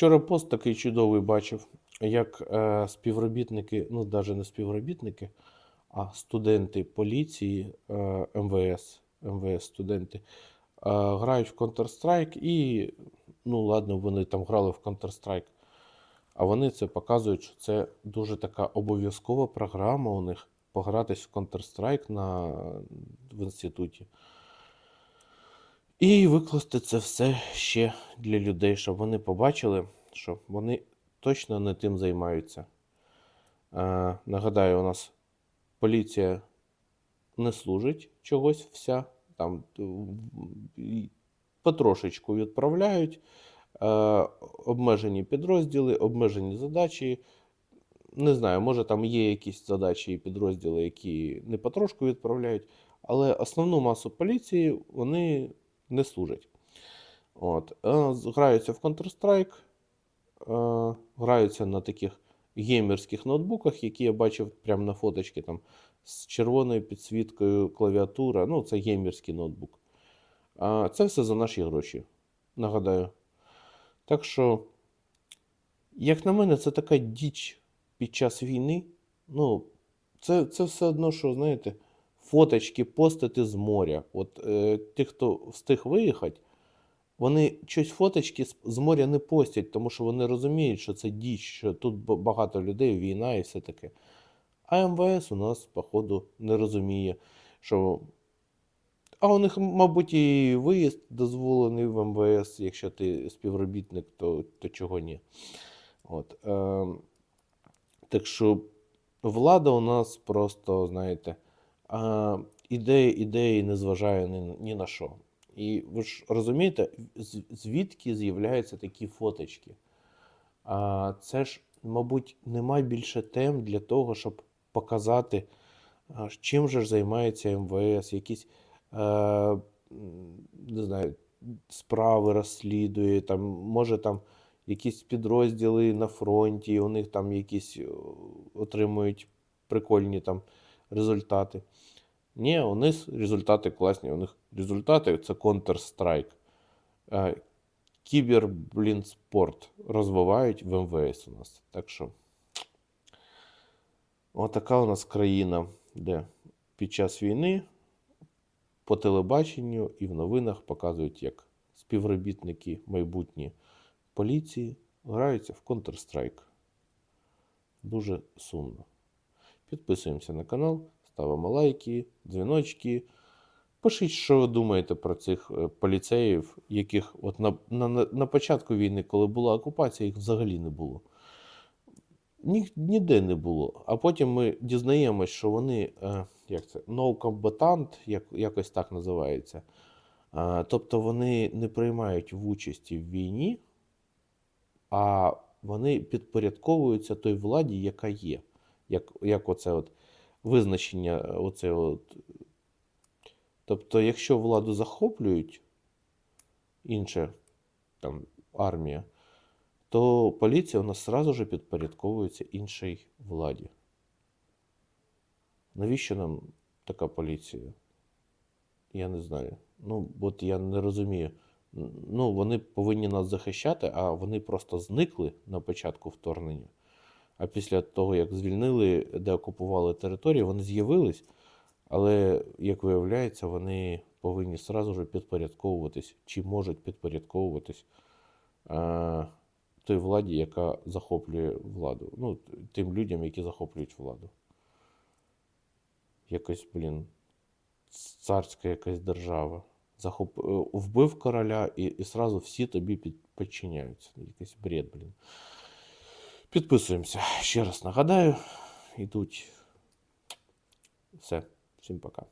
Вчора пост такий чудовий бачив, як е, співробітники, ну навіть не співробітники, а студенти поліції е, МВС, МВС студенти, е, грають в Counter-Strike і, ну ладно, вони там грали в Counter-Strike. А вони це показують, що це дуже така обов'язкова програма у них погратись в Counter-Strike на, в інституті. І викласти це все ще для людей, щоб вони побачили, що вони точно не тим займаються. Е, нагадаю, у нас поліція не служить чогось вся. Там е, потрошечку відправляють, е, обмежені підрозділи, обмежені задачі. Не знаю, може там є якісь задачі і підрозділи, які не потрошку відправляють, але основну масу поліції вони не служать. От. Е, Граються в Counter-Strike, е, граються на таких геймерських ноутбуках, які я бачив прямо на фоточці там з червоною підсвіткою клавіатура. Ну, це геймерський ноутбук. Це все за наші гроші. Нагадаю. Так що, як на мене, це така діч під час війни. Ну, це, це все одно, що, знаєте, фоточки постити з моря. От е, ті, хто встиг виїхати, вони щось фоточки з моря не постять, тому що вони розуміють, що це діч, що тут багато людей, війна і все таке. А МВС у нас, походу, не розуміє, що. А у них, мабуть, і виїзд дозволений в МВС, якщо ти співробітник, то, то чого ні. От, е, так що влада у нас просто, знаєте, а, ідеї, ідеї не зважає ні, ні на що. І ви ж розумієте, звідки з'являються такі фоточки? А, це ж, мабуть, нема більше тем для того, щоб показати, чим же ж займається МВС, якісь е, не знаю, справи розслідує, там, може там якісь підрозділи на фронті, у них там якісь отримують прикольні там результати. Ні, у них результати класні. У них результати це Counter-Strike. Е, Кібер, блін, спорт розвивають в МВС у нас. Так що. Отака у нас країна, де під час війни по телебаченню і в новинах показують, як співробітники майбутні поліції граються в Counter-Strike. Дуже сумно. Підписуємося на канал, ставимо лайки, дзвіночки. Пишіть, що ви думаєте про цих е, поліцеїв, яких от на, на, на- початку війни, коли була окупація, їх взагалі не було. Ні, ніде не було. А потім ми дізнаємось, що вони, е, як це, no як, якось так називається. Е, тобто вони не приймають в участі в війні, а вони підпорядковуються той владі, яка є. Як, як оце от визначення, е, оце от. Тобто, якщо владу захоплюють інша там, армія, то поліція у нас сразу же підпорядковується іншій владі. Навіщо нам така поліція? Я не знаю. Ну, от я не розумію. Ну, вони повинні нас захищати, а вони просто зникли на початку вторгнення. А після того, як звільнили, де окупували території, вони з'явились, але, як виявляється, вони повинні сразу же підпорядковуватись, чи можуть підпорядковуватись е, той владі, яка захоплює владу. Ну, тим людям, які захоплюють владу. Якось, блін, царська якась держава. Захоп... е, Вбив короля і, і сразу всі тобі під... підчиняються. Якийсь бред, блін. Підписуємося. Ще раз нагадаю. Ідуть. Все. Всім пока.